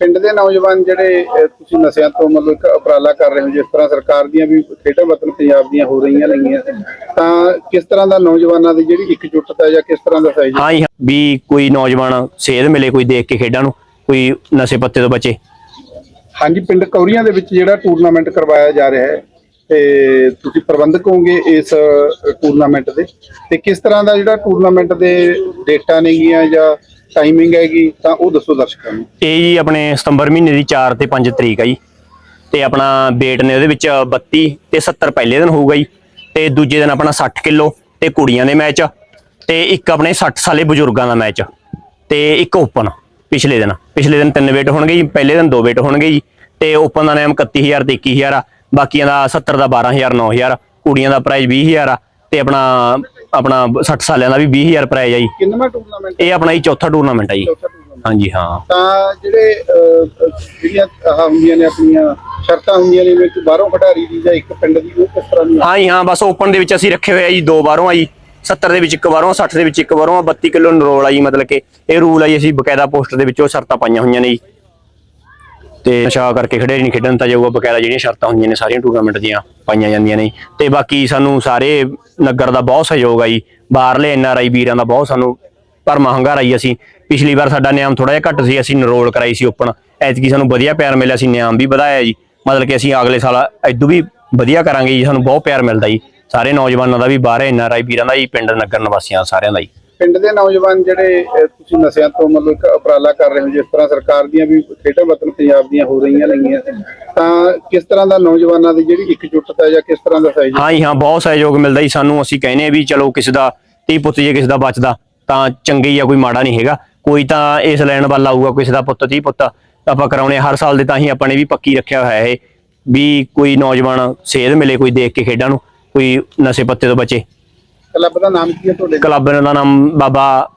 ਪਿੰਡ ਦੇ ਨੌਜਵਾਨ ਜਿਹੜੇ ਤੁਸੀਂ ਨਸ਼ਿਆਂ ਤੋਂ ਮਤਲਬ ਇੱਕ ਉਪਰਾਲਾ ਕਰ ਰਹੇ ਹੋ ਜਿਸ ਤਰ੍ਹਾਂ ਸਰਕਾਰ ਦੀਆਂ ਵੀ ਖੇਡਾਂ ਵਤਨ ਪੰਜਾਬ ਦੀਆਂ ਹੋ ਰਹੀਆਂ ਨੇਗੀਆਂ ਤਾਂ ਕਿਸ ਤਰ੍ਹਾਂ ਦਾ ਨੌਜਵਾਨਾਂ ਦੀ ਜਿਹੜੀ ਇਕਜੁੱਟਤਾ ਜਾਂ ਕਿਸ ਤਰ੍ਹਾਂ ਦਾ ਸਹਿਯੋਗ? ਹਾਂ ਵੀ ਕੋਈ ਨੌਜਵਾਨ ਸੇਧ ਮਿਲੇ ਕੋਈ ਦੇਖ ਕੇ ਖੇਡਾਂ ਨੂੰ ਕੋਈ ਨਸ਼ੇ ਪੱਤੇ ਤੋਂ ਬਚੇ। ਹਾਂਜੀ ਪਿੰਡ ਕੌਰੀਆਂ ਦੇ ਵਿੱਚ ਜਿਹੜਾ ਟੂਰਨਾਮੈਂਟ ਕਰਵਾਇਆ ਜਾ ਰਿਹਾ ਹੈ ਤੇ ਤੁਸੀਂ ਪ੍ਰਬੰਧਕ ਹੋਵੋਗੇ ਇਸ ਟੂਰਨਾਮੈਂਟ ਦੇ ਤੇ ਕਿਸ ਤਰ੍ਹਾਂ ਦਾ ਜਿਹੜਾ ਟੂਰਨਾਮੈਂਟ ਦੇ ਡੇਟਾ ਨੇਗੀਆਂ ਜਾਂ ਟਾਈਮਿੰਗ ਹੈਗੀ, ਤਾਂ ਉਹ ਦੱਸੋ ਦਰਸ਼ਕਾਂ ਨੂੰ। ਇਹ ਜੀ ਆਪਣੇ ਸਤੰਬਰ ਮਹੀਨੇ ਦੀ 4 ਤੇ 5 ਤਰੀਕ ਆ ਜੀ। ਤੇ ਆਪਣਾ weight ਨੇ ਉਹਦੇ ਵਿੱਚ 32 ਤੇ 70 ਪਹਿਲੇ ਦਿਨ ਹੋਊਗਾ ਜੀ। ਤੇ ਦੂਜੇ ਦਿਨ ਆਪਣਾ 60 ਕਿਲੋ ਤੇ ਕੁੜੀਆਂ ਦੇ ਮੈਚ। ਤੇ ਇੱਕ ਆਪਣੇ 60 ਸਾਲੇ ਬਜ਼ੁਰਗਾਂ ਦਾ ਮੈਚ। ਤੇ ਇੱਕ ਓਪਨ ਪਿਛਲੇ ਦਿਨ। ਪਿਛਲੇ ਦਿਨ ਤਿੰਨ weight ਹੋਣਗੇ ਜੀ, ਪਹਿਲੇ ਦਿਨ ਦੋ weight ਹੋਣਗੇ ਜੀ। ਤੇ ਓਪਨ ਦਾ ਨਾਮ 31000 ਤੇ 21000 ਆ। ਬਾਕੀਆਂ ਦਾ 70 ਦਾ 12000 9000 ਕੁੜੀਆਂ ਦਾ ਪ੍ਰਾਈਜ਼ 20000 ਆ। ਤੇ ਆਪਣਾ ਆਪਣਾ 60 ਸਾਲਿਆਂ ਦਾ ਵੀ 20000 ਪ੍ਰਾਈਜ਼ ਆ ਜੀ। ਕਿੰਨਵਾਂ ਟੂਰਨਾਮੈਂਟ ਇਹ ਆਪਣਾ ਜੀ ਚੌਥਾ ਟੂਰਨਾਮੈਂਟ ਆ ਜੀ। ਚੌਥਾ ਟੂਰਨਾਮੈਂਟ ਹਾਂਜੀ ਹਾਂ। ਤਾਂ ਜਿਹੜੇ ਜਿਹੜੀਆਂ ਹੁੰਦੀਆਂ ਨੇ ਆਪਣੀਆਂ ਸ਼ਰਤਾਂ ਹੁੰਦੀਆਂ ਨੇ ਕਿ ਬਾਹਰੋਂ ਖਿਡਾਰੀ ਦੀ ਜਾਂ ਇੱਕ ਪਿੰਡ ਦੀ ਉਹ ਕਿਸ ਤਰ੍ਹਾਂ ਦੀ ਹਾਂ ਜੀ ਹਾਂ ਬਸ ਓਪਨ ਦੇ ਵਿੱਚ ਅਸੀਂ ਰੱਖੇ ਹੋਏ ਆ ਜੀ ਦੋ ਬਾਰੋਂ ਆ ਜੀ। 70 ਦੇ ਵਿੱਚ ਇੱਕ ਬਾਰੋਂ 60 ਦੇ ਵਿੱਚ ਇੱਕ ਬਾਰੋਂ 32 ਕਿਲੋ ਨਰੋਲ ਆ ਜੀ ਮਤਲਬ ਕਿ ਇਹ ਰੂਲ ਆ ਜੀ ਅਸੀਂ ਬਕਾਇਦਾ ਪੋਸਟਰ ਦੇ ਵਿੱਚ ਉਹ ਸ਼ਰਤਾਂ ਪਾਈਆਂ ਹੋਈਆਂ ਨੇ ਜੀ। ਤੇ ਨਸ਼ਾ ਕਰਕੇ ਖੜੇ ਨਹੀਂ ਖੇਡਣ ਤਾਂ ਜਾਊਗਾ ਬਕਾਇਦਾ ਜਿਹੜੀਆਂ ਸ਼ਰਤਾਂ ਹੁੰਦੀਆਂ ਨੇ ਸਾਰੀਆਂ ਟੂਰਨਾਮੈਂਟ ਦੀਆਂ ਪਾਈਆਂ ਜਾਂਦੀਆਂ ਨੇ। ਤੇ ਬਾਕੀ ਸਾਨੂੰ ਸਾਰੇ ਨਗਰ ਦਾ ਬਹੁਤ ਸਹਿਯੋਗ ਆ ਜੀ ਬਾਹਰਲੇ ਐਨਆਰਆਈ ਵੀਰਾਂ ਦਾ ਬਹੁਤ ਸਾਨੂੰ ਭਰਮਾ ਹੰਗਾਰਾ ਜੀ ਅਸੀਂ। ਪਿਛਲੀ ਵਾਰ ਸਾਡਾ ਨਿਯਮ ਥੋੜਾ ਜਿਹਾ ਘੱਟ ਸੀ, ਅਸੀਂ ਨਰੋਲ ਕਰਾਈ ਸੀ ਓਪਨ। ਐਤਕੀ ਸਾਨੂੰ ਵਧੀਆ ਪਿਆਰ ਮਿਲਿਆ ਸੀ ਨਿਯਮ ਵੀ ਵਧਾਇਆ ਜੀ। ਮਤਲਬ ਕਿ ਅਸੀਂ ਅਗਲੇ ਸਾਲ ਇਦੋਂ ਵੀ ਵਧੀਆ ਕਰਾਂਗੇ ਜੀ, ਸਾਨੂੰ ਬਹੁਤ ਪਿਆਰ ਮਿਲਦਾ ਜੀ। ਸਾਰੇ ਨੌਜਵਾਨਾਂ ਦਾ ਵੀ ਬਾਹਰ ਐਨਆਰਆਈ ਵੀਰਾਂ ਦਾ ਜੀ, ਪਿੰਡ ਨਗਰ ਨਿਵਾਸੀਆਂ ਸਾਰਿਆਂ ਦਾ ਜੀ। ਪਿੰਡ ਦੇ ਨੌਜਵਾਨ ਜਿਹੜੇ ਤੁਸੀਂ ਨਸ਼ਿਆਂ ਤੋਂ ਮਤਲਬ ਇੱਕ ਉਪਰਾਲਾ ਕਰ ਰਹੇ ਹੋ, ਜਿਸ ਤਰ੍ਹਾਂ ਸਰਕਾਰ ਦੀਆਂ ਵੀ ਖੇਡਾਂ ਵਤਨ ਪੰਜਾਬ ਦੀਆਂ ਹੋ ਰਹੀਆਂ ਨੇਗੀਆਂ, ਤਾਂ ਕਿਸ ਤਰ੍ਹਾਂ ਦਾ ਨੌਜਵਾਨਾਂ ਦੀ ਜਿਹੜੀ ਇਕਜੁੱਟਤਾ ਜਾਂ ਕਿਸ ਤਰ੍ਹਾਂ ਦਾ ਸਹਿਯੋਗ? ਹਾਂ ਜੀ, ਹਾਂ, ਬਹੁਤ ਸਹਿਯੋਗ ਮਿਲਦਾ ਜੀ ਸਾਨੂੰ। ਅਸੀਂ ਕਹਿੰਦੇ ਆ ਵੀ ਚਲੋ ਕਿਸੇ ਦਾ ਧੀ ਪੁੱਤ ਜੇ ਕਿਸੇ ਦਾ ਬਚਦਾ, ਤਾਂ ਚੰਗੀ ਆ ਕੋਈ ਮਾੜਾ ਨਹੀਂ ਹੈਗਾ। ਕੋਈ ਤਾਂ ਇਸ ਲੈਣ ਵੱਲ ਆਊਗਾ, ਕਿਸੇ ਦਾ ਪੁੱਤ, ਧੀ ਪੁੱਤ ਆਪਾਂ ਕਰਾਉਣੇ ਹਰ ਸਾਲ ਦੇ ਤਾਂ ਹੀ ਆਪਾਂ ਨੇ ਵੀ ਪੱਕੀ ਰੱਖਿਆ ਹੋਇਆ ਹੈ ਵੀ ਕੋਈ ਨੌਜਵਾਨ ਸੇਧ ਮਿਲੇ ਕੋਈ ਦੇਖ ਕੇ ਖੇਡਾਂ ਨੂੰ, ਕੋਈ ਨਸ਼ੇ ਪੱਤੇ ਤੋਂ ਬਚੇ। ਕਲੱਬ ਦਾ ਨਾਮ ਕੀ ਹੈ ਤੁਹਾਡੇ? ਕਲੱਬ ਦਾ ਨਾਮ ਬਾਬਾ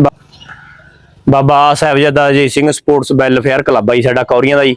ਬਾ- Baba Sahibzada Ajit Singh sports welfare club ਆ ਜੀ ਸਾਡਾ ਕੌਰੀਆਂ ਦਾ ਜੀ।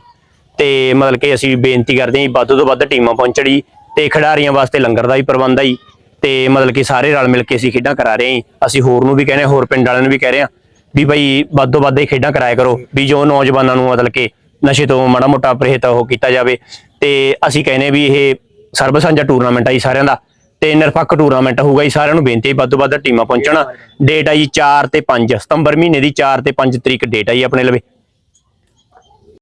ਤੇ ਮਤਲਬ ਕਿ ਅਸੀਂ ਬੇਨਤੀ ਕਰਦੇ ਹਾਂ ਜੀ ਵੱਧ ਤੋਂ ਵੱਧ ਟੀਮਾਂ ਪਹੁੰਚਣ ਜੀ ਤੇ ਖਿਡਾਰੀਆਂ ਵਾਸਤੇ ਲੰਗਰ ਦਾ ਵੀ ਪ੍ਰਬੰਧ ਆ ਜੀ। ਤੇ ਮਤਲਬ ਕਿ ਸਾਰੇ ਰਲ ਮਿਲ ਕੇ ਅਸੀਂ ਖੇਡਾਂ ਕਰਾ ਰਹੇ ਹਾਂ ਜੀ। ਅਸੀਂ ਹੋਰ ਨੂੰ ਵੀ ਕਹਿੰਦੇ ਹਾਂ, ਹੋਰ ਪਿੰਡ ਵਾਲਿਆਂ ਨੂੰ ਵੀ ਕਹਿ ਰਹੇ ਹਾਂ ਵੀ ਭਾਈ ਵੱਧ ਤੋਂ ਵੱਧ ਇਹ ਖੇਡਾਂ ਕਰਾਇਆ ਕਰੋ ਵੀ ਜੋ ਨੌਜਵਾਨਾਂ ਨੂੰ ਮਤਲਬ ਕਿ ਨਸ਼ੇ ਤੋਂ ਮਾੜਾ ਮੋਟਾ ਪਰਹੇਜ਼ ਉਹ ਕੀਤਾ ਜਾਵੇ। ਤੇ ਅਸੀਂ ਕਹਿੰਦੇ ਵੀ ਇਹ ਸਰਬ ਸਾਂਝਾ ਟੂਰਨਾਮੈਂਟ ਆ ਜੀ ਸਾਰਿਆਂ ਦਾ। ਤੇ ਨਿਰਪੱਖ ਟੂਰਨਾਮੈਂਟ ਹੋਊਗਾ ਜੀ ਸਾਰਿਆਂ ਨੂੰ ਬੇਨਤੀ ਹੈ ਵੱਧ ਤੋਂ ਵੱਧ ਟੀਮਾਂ ਪਹੁੰਚਣ। ਡੇਟ ਆ ਜੀ 4 ਤੇ 5 ਸਤੰਬਰ ਮਹੀਨੇ ਦੀ 4 ਤੇ 5 ਤਰੀਕ ਡੇਟ ਆ ਜੀ ਆਪਣੇ ਲਵੇ।